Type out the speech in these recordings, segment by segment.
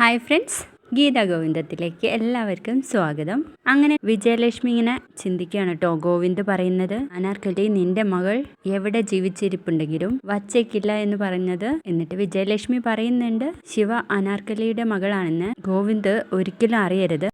Hi friends Gita ഗോവിന്ദത്തിലേക്ക് എല്ലാവർക്കും സ്വാഗതം. അങ്ങനെ വിജയലക്ഷ്മി ഇങ്ങനെ ചിന്തിക്കുകയാണ് കേട്ടോ ഗോവിന്ദ് പറയുന്നത് അനാർക്കലി നിന്റെ മകൾ എവിടെ ജീവിച്ചിരിപ്പുണ്ടെങ്കിലും വച്ചേക്കില്ല എന്ന് പറഞ്ഞത് എന്നിട്ട് വിജയലക്ഷ്മി പറയുന്നുണ്ട് ശിവ അനാർക്കലിയുടെ മകളാണെന്ന് ഗോവിന്ദ് ഒരിക്കലും അറിയരുത്.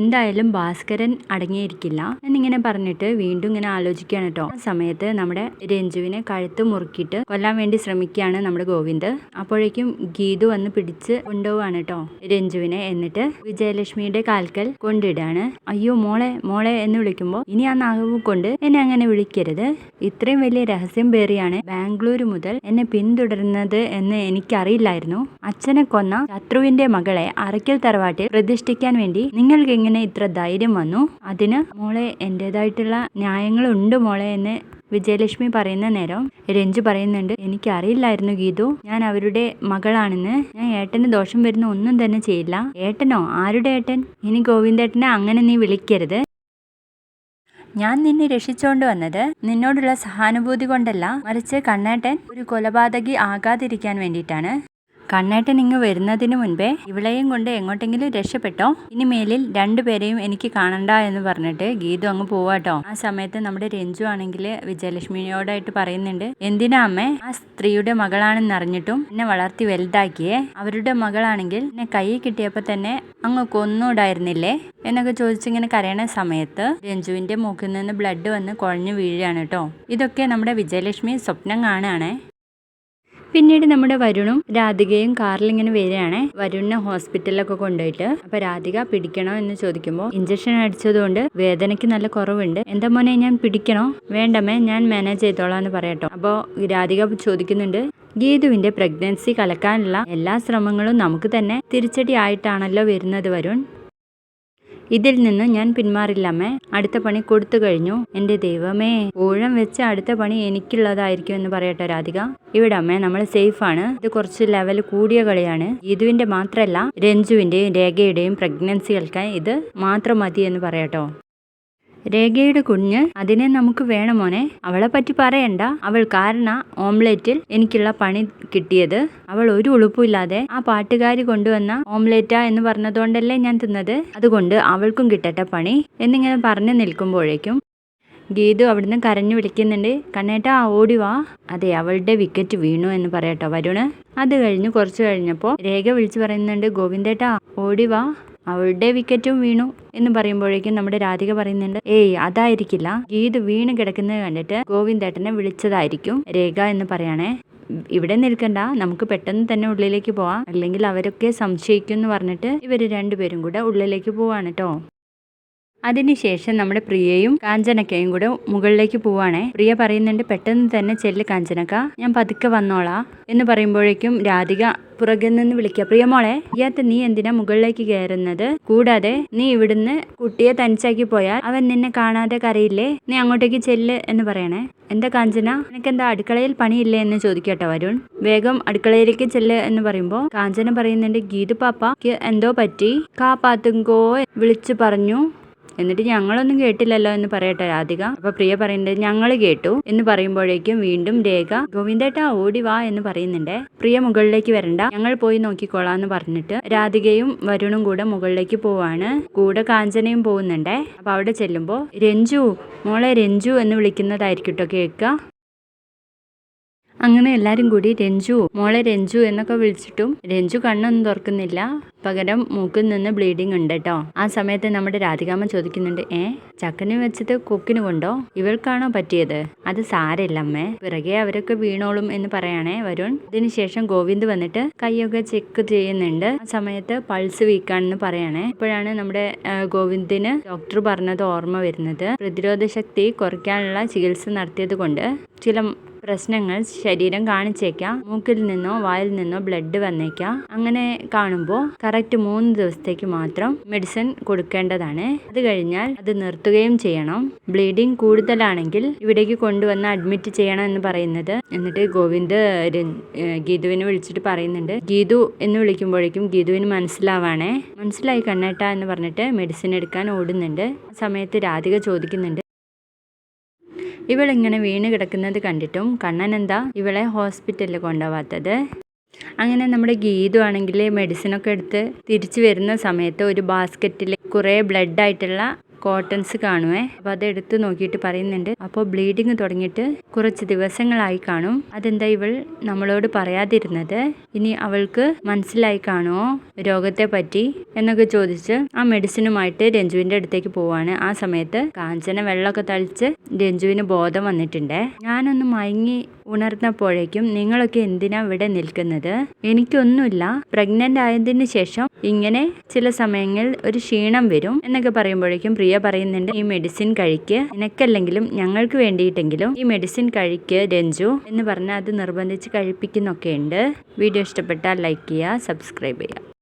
എന്തായാലും ഭാസ്കരൻ അടങ്ങിയിരിക്കില്ല എന്നിങ്ങനെ പറഞ്ഞിട്ട് വീണ്ടും ഇങ്ങനെ ആലോചിക്കുകയാണ് കേട്ടോ. ആ സമയത്ത് നമ്മുടെ രഞ്ജുവിനെ കഴുത്ത് മുറുക്കിയിട്ട് കൊല്ലാൻ വേണ്ടി ശ്രമിക്കുകയാണ് നമ്മുടെ ഗോവിന്ദ്. അപ്പോഴേക്കും ഗീതു വന്ന് പിടിച്ച് കൊണ്ടുപോവാണ് കേട്ടോ രഞ്ജുവിനെ എന്നിട്ട് വിജയലക്ഷ്മിയുടെ കാൽക്കൽ കൊണ്ടിടാണ് അയ്യോ മോളെ മോളെ എന്ന് വിളിക്കുമ്പോൾ ഇനി ആ നാഗവും കൊണ്ട് എന്നെ അങ്ങനെ വിളിക്കരുത്. ഇത്രയും വലിയ രഹസ്യം പേറിയാണ് ബാംഗ്ലൂർ മുതൽ എന്നെ പിന്തുടരുന്നത് എന്ന് എനിക്കറിയില്ലായിരുന്നു. അച്ഛനെ കൊന്ന ശത്രുവിന്റെ മകളെ അറയ്ക്കൽ തറവാട്ടിൽ പ്രതിഷ്ഠിക്കാൻ വേണ്ടി നിങ്ങൾക്ക് എങ്ങനെ ഇത്ര ധൈര്യം വന്നു. അതിന് മോളെ എന്റെതായിട്ടുള്ള ന്യായങ്ങളുണ്ട് മോളെ എന്ന് വിജയലക്ഷ്മി പറയുന്ന നേരം രഞ്ജു പറയുന്നുണ്ട് എനിക്കറിയില്ലായിരുന്നു ഗീതു. ഞാൻ അവരുടെ മകളാണെന്ന്. ഞാൻ ഏട്ടന് ദോഷം വരുന്ന ഒന്നും തന്നെ ചെയ്യില്ല. ഏട്ടനോ? ആരുടെ ഏട്ടൻ? ഇനി ഗോവിന്ദേട്ടനെ അങ്ങനെ നീ വിളിക്കരുത്. ഞാൻ നിന്നെ രക്ഷിച്ചുകൊണ്ട് വന്നത് നിന്നോടുള്ള സഹാനുഭൂതി കൊണ്ടല്ല. മറിച്ച് കണ്ണേട്ടൻ ഒരു കൊലപാതകി ആകാതിരിക്കാൻ വേണ്ടിയിട്ടാണ്. കണ്ണേട്ടൻ ഇങ്ങ് വരുന്നതിന് മുൻപേ ഇവളെയും കൊണ്ട് എങ്ങോട്ടെങ്കിലും രക്ഷപ്പെട്ടോ? ഇനി മേലിൽ രണ്ടുപേരെയും എനിക്ക് കാണണ്ട എന്ന് പറഞ്ഞിട്ട് ഗീതു അങ്ങ് പോവാട്ടോ ആ സമയത്ത് നമ്മുടെ രഞ്ജു ആണെങ്കിൽ വിജയലക്ഷ്മിയോടായിട്ട് പറയുന്നുണ്ട് എന്തിനാ അമ്മേ? ആ സ്ത്രീയുടെ മകളാണെന്ന് അറിഞ്ഞിട്ടും എന്നെ വളർത്തി വലുതാക്കിയേ? അവരുടെ മകളാണെങ്കിൽ എന്നെ കൈ കിട്ടിയപ്പോൾ തന്നെ അങ്ങ് കൊന്നൂടായിരുന്നില്ലേ? എന്നൊക്കെ ചോദിച്ചിങ്ങനെ കരയണ സമയത്ത് രഞ്ജുവിന്റെ മൂക്കിൽ നിന്ന് ബ്ലഡ് വന്ന് കുഴഞ്ഞു വീഴുകയാണ് കേട്ടോ ഇതൊക്കെ നമ്മുടെ വിജയലക്ഷ്മി സ്വപ്നം കാണുകയാണേ. പിന്നീട് നമ്മുടെ വരുണും രാധികയും കാറിൽ ഇങ്ങനെ വരികയാണ്. വരുണിനെ ഹോസ്പിറ്റലിലൊക്കെ കൊണ്ടുപോയിട്ട് അപ്പൊ രാധിക പിടിക്കണോ? എന്ന് ചോദിക്കുമ്പോൾ ഇഞ്ചക്ഷൻ അടിച്ചതുകൊണ്ട് വേദനയ്ക്ക് നല്ല കുറവുണ്ട്. എന്താ മോനെ ഞാൻ പിടിക്കണോ? വേണ്ടമേ ഞാൻ മാനേജ് ചെയ്തോളാം എന്ന് പറയട്ടോ. അപ്പോൾ രാധിക ചോദിക്കുന്നുണ്ട് ഗീതുവിന്റെ പ്രഗ്നൻസി കലക്കാനുള്ള എല്ലാ ശ്രമങ്ങളും നമുക്ക് തന്നെ തിരിച്ചടി ആയിട്ടാണല്ലോ വരുന്നത് വരുൺ? ഇതിൽ നിന്ന് ഞാൻ പിന്മാറില്ലമ്മേ അടുത്ത പണി കൊടുത്തു കഴിഞ്ഞു. എന്റെ ദൈവമേ ഊഴം വെച്ച അടുത്ത പണി എനിക്കുള്ളതായിരിക്കും എന്ന് പറയട്ടെ രാധിക. ഇവിടെ അമ്മേ നമ്മൾ സേഫ് ആണ്. ഇത് കുറച്ച് ലെവൽ കൂടിയ കളിയാണ്. ഇതുവിന്റെ മാത്രമല്ല രഞ്ജുവിന്റെയും രേഖയുടെയും പ്രഗ്നൻസികൾക്ക് ഇത് മാത്രം മതി എന്ന് പറയട്ടോ. രേഖയുടെ കുഞ്ഞ് അതിനെ നമുക്ക് വേണം മോനെ. അവളെ പറ്റി പറയണ്ട. അവൾ കാരണ ഓംലെറ്റിൽ എനിക്കുള്ള പണി കിട്ടിയത്. അവൾ ഒരു ഉളുപ്പില്ലാതെ ആ പാട്ടുകാരി കൊണ്ടുവന്ന ഓംലെറ്റ എന്ന് പറഞ്ഞതുകൊണ്ടല്ലേ ഞാൻ തിന്നത്. അതുകൊണ്ട് അവൾക്കും കിട്ടട്ടെ പണി എന്നിങ്ങനെ പറഞ്ഞു നിൽക്കുമ്പോഴേക്കും ഗീതു അവിടുന്ന് കരഞ്ഞു വിളിക്കുന്നുണ്ട്. കണ്ണേട്ടാ ഓടി വാ. അതെ അവളുടെ വിക്കറ്റ് വീണു എന്ന് പറയട്ടോ വരുണ്. അത് കഴിഞ്ഞ് കുറച്ച് കഴിഞ്ഞപ്പോൾ രേഖ വിളിച്ചു പറയുന്നുണ്ട് ഗോവിന്ദേട്ടാ ഓടി വാ. അവളുടെ വിക്കറ്റും വീണു എന്ന് പറയുമ്പോഴേക്കും നമ്മുടെ രാധിക പറയുന്നുണ്ട് ഏയ് അതായിരിക്കില്ല. ഗീത് വീണ് കിടക്കുന്നത് കണ്ടിട്ട് ഗോവിന്ദേട്ടനെ വിളിച്ചതായിരിക്കും രേഖ എന്ന് പറയണേ. ഇവിടെ നിൽക്കണ്ട. നമുക്ക് പെട്ടെന്ന് തന്നെ ഉള്ളിലേക്ക് പോവാം. അല്ലെങ്കിൽ അവരൊക്കെ സംശയിക്കും എന്ന് പറഞ്ഞിട്ട് ഇവർ രണ്ടുപേരും കൂടെ ഉള്ളിലേക്ക് പോവാണ് കേട്ടോ അതിനുശേഷം നമ്മുടെ പ്രിയയും കാഞ്ചനക്കയും കൂടെ മുകളിലേക്ക് പോവാണേ. പ്രിയ പറയുന്നുണ്ട് പെട്ടെന്ന് തന്നെ ചെല്ല് കാഞ്ചനക്ക. ഞാൻ പതുക്കെ വന്നോളാ. എന്ന് പറയുമ്പോഴേക്കും രാധിക പുറകിൽ നിന്ന് വിളിക്കുക പ്രിയമോളെ ഇയാത്ത നീ എന്തിനാ മുകളിലേക്ക് കയറുന്നത്? കൂടാതെ നീ ഇവിടുന്ന് കുട്ടിയെ തനിച്ചാക്കി പോയാൽ അവൻ നിന്നെ കാണാതെ കരയില്ലേ? നീ അങ്ങോട്ടേക്ക് ചെല്ല് എന്ന് പറയണേ. എന്താ കാഞ്ചന? നിനക്കെന്താ അടുക്കളയിൽ പണിയില്ലേ? എന്ന് ചോദിക്കട്ടെ വരുൺ. വേഗം അടുക്കളയിലേക്ക് ചെല്ല് എന്ന് പറയുമ്പോൾ കാഞ്ചന പറയുന്നുണ്ട് ഗീതു പാപ്പ എന്തോ പറ്റി? കാ പാത്തുങ്കോ വിളിച്ചു പറഞ്ഞു. എന്നിട്ട് ഞങ്ങളൊന്നും കേട്ടില്ലല്ലോ എന്ന് പറയട്ടെ രാധിക. അപ്പൊ പ്രിയ പറയുന്നുണ്ട് ഞങ്ങൾ കേട്ടു എന്ന് പറയുമ്പോഴേക്കും വീണ്ടും രേഖ ഗോവിന്ദേട്ടാ ഓടി വാ എന്ന് പറയുന്നുണ്ട്. പ്രിയ മുകളിലേക്ക് വരണ്ട ഞങ്ങൾ പോയി നോക്കിക്കോളാം എന്ന് പറഞ്ഞിട്ട് രാധികയും വരുണും കൂടെ മുകളിലേക്ക് പോവാണ്. കൂടെ കാഞ്ചനയും പോകുന്നുണ്ടേ. അപ്പൊ അവിടെ ചെല്ലുമ്പോൾ രഞ്ജു മോളെ രഞ്ജു എന്ന് വിളിക്കുന്നതായിരിക്കും കേട്ടോ കേൾക്കുക. അങ്ങനെ എല്ലാരും കൂടി രഞ്ജു മോളെ രഞ്ജു എന്നൊക്കെ വിളിച്ചിട്ടും രഞ്ജു കണ്ണൊന്നും തുറക്കുന്നില്ല. പകരം മൂക്കിൽ നിന്ന് ബ്ലീഡിങ് ഉണ്ട് കേട്ടോ. ആ സമയത്ത് നമ്മുടെ രാധികാമ്മ ചോദിക്കുന്നുണ്ട് ഏ ചക്കന് വെച്ചിട്ട് കൊക്കിന് കൊണ്ടോ? ഇവൾക്കാണോ പറ്റിയത്? അത് സാരമില്ല അമ്മേ. പിറകെ അവരൊക്കെ വീണോളും എന്ന് പറയാണേ വരുൺ. ഇതിനുശേഷം ഗോവിന്ദ് വന്നിട്ട് കൈയൊക്കെ ചെക്ക് ചെയ്യുന്നുണ്ട്. ആ സമയത്ത് പൾസ് വീക്കാണെന്ന് പറയണേ. ഇപ്പോഴാണ് നമ്മുടെ ഗോവിന്ദിന് ഡോക്ടർ പറഞ്ഞത് ഓർമ്മ വരുന്നത്. പ്രതിരോധ ശക്തി കുറയ്ക്കാനുള്ള ചികിത്സ നടത്തിയത് കൊണ്ട്. ചില പ്രശ്നങ്ങൾ ശരീരം കാണിച്ചേക്കാം. മൂക്കിൽ നിന്നോ വായിൽ നിന്നോ ബ്ലഡ് വന്നേക്കാം. അങ്ങനെ കാണുമ്പോൾ കറക്റ്റ് മൂന്ന് ദിവസത്തേക്ക് മാത്രം മെഡിസിൻ കൊടുക്കേണ്ടതാണ്. അത് കഴിഞ്ഞാൽ അത് നിർത്തുകയും ചെയ്യണം. ബ്ലീഡിങ് കൂടുതലാണെങ്കിൽ ഇവിടേക്ക് കൊണ്ടുവന്ന് അഡ്മിറ്റ് ചെയ്യണം എന്ന് പറയുന്നത്. എന്നിട്ട് ഗോവിന്ദ് ഗീതുവിനെ വിളിച്ചിട്ട് പറയുന്നുണ്ട്. ഗീതു എന്ന് വിളിക്കുമ്പോഴേക്കും ഗീതുവിന് മനസ്സിലാവാണേ. മനസ്സിലായി കണ്ണേട്ട എന്ന് പറഞ്ഞിട്ട് മെഡിസിൻ എടുക്കാൻ ഓടുന്നുണ്ട്. സമയത്ത് രാധിക ചോദിക്കുന്നുണ്ട്. ഇവളിങ്ങനെ വീണ് കിടക്കുന്നത് കണ്ടിട്ടും കണ്ണൻ എന്താ ഇവളെ ഹോസ്പിറ്റലിൽ കൊണ്ടുപോവാത്തത്? അങ്ങനെ നമ്മുടെ ഗീതു ആണെങ്കിൽ മെഡിസിനൊക്കെ എടുത്ത് തിരിച്ചു വരുന്ന സമയത്ത് ഒരു ബാസ്ക്കറ്റിൽ കുറേ ബ്ലഡ് ആയിട്ടുള്ള കോട്ടൺസ് കാണുവേ. അപ്പോൾ അത് എടുത്ത് നോക്കിയിട്ട് പറയുന്നുണ്ട്. അപ്പോൾ ബ്ലീഡിങ് തുടങ്ങിയിട്ട് കുറച്ച് ദിവസങ്ങളായി കാണും. അതെന്താ ഇവൾ നമ്മളോട് പറയാതിരുന്നത്? ഇനി അവൾക്ക് മനസ്സിലായി കാണുമോ രോഗത്തെ പറ്റി എന്നൊക്കെ ചോദിച്ച് ആ മെഡിസിനുമായിട്ട് രഞ്ജുവിന്റെ അടുത്തേക്ക് പോവാണ്. ആ സമയത്ത് കാഞ്ചന വെള്ളമൊക്കെ തളിച്ച് രഞ്ജുവിന് ബോധം വന്നിട്ടുണ്ട്. ഞാനൊന്ന് മയങ്ങി ഉണർന്നപ്പോഴേക്കും നിങ്ങളൊക്കെ എന്തിനാ ഇവിടെ നിൽക്കുന്നത്? എനിക്കൊന്നുമില്ല. പ്രഗ്നന്റ് ആയതിന് ശേഷം ഇങ്ങനെ ചില സമയങ്ങളിൽ ഒരു ക്ഷീണം വരും എന്നൊക്കെ പറയുമ്പോഴേക്കും പ്രിയ പറയുന്നുണ്ട് ഈ മെഡിസിൻ കഴിക്ക്. നിനക്കല്ലെങ്കിലും ഞങ്ങൾക്ക് വേണ്ടിയിട്ടെങ്കിലും ഈ മെഡിസിൻ കഴിക്ക് രഞ്ജു എന്ന് പറഞ്ഞ് അത് നിർബന്ധിച്ച് കഴിപ്പിക്കുന്നൊക്കെ ഉണ്ട് വീഡിയോ ഇഷ്ടപ്പെട്ടാൽ ലൈക്ക് ചെയ്യുക സബ്സ്ക്രൈബ് ചെയ്യുക.